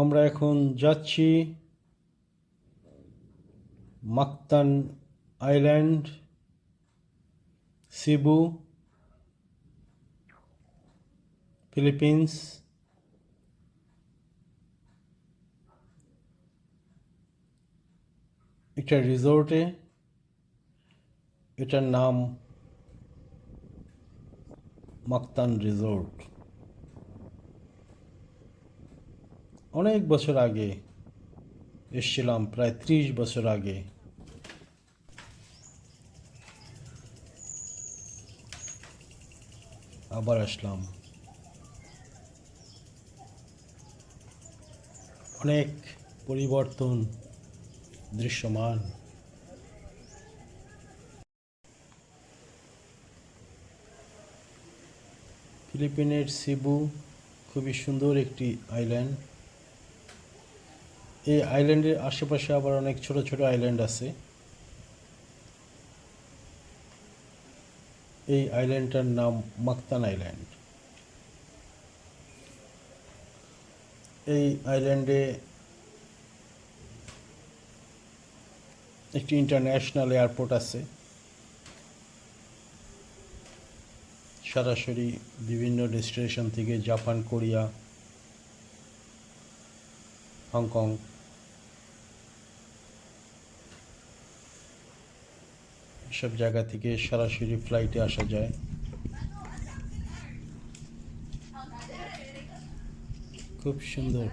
আমরা এখন যাচ্ছি মাক্তান আইল্যান্ড সিবু ফিলিপিন্স একটা রিসোর্টে এটার নাম মাক্তান রিসোর্ট। অনেক বছর আগে এসছিলাম, প্রায় ত্রিশ বছর আগে। আবার আসলাম। অনেক পরিবর্তন দৃশ্যমান। ফিলিপিনের সিবু খুবই সুন্দর একটি আইল্যান্ড। এই আইল্যান্ডের আশেপাশে আবার অনেক ছোট ছোট আইল্যান্ড আছে। এই আইল্যান্ডটার নাম মাক্তান আইল্যান্ড এই আইল্যান্ডে একটি ইন্টারন্যাশনাল এয়ারপোর্ট আছে। সরাসরি বিভিন্ন ডেস্টিনেশন থেকে জাপান কোরিয়া হংকং সব জায়গা থেকে সরাসরি ফ্লাইটে আসা যায়। খুব সুন্দর।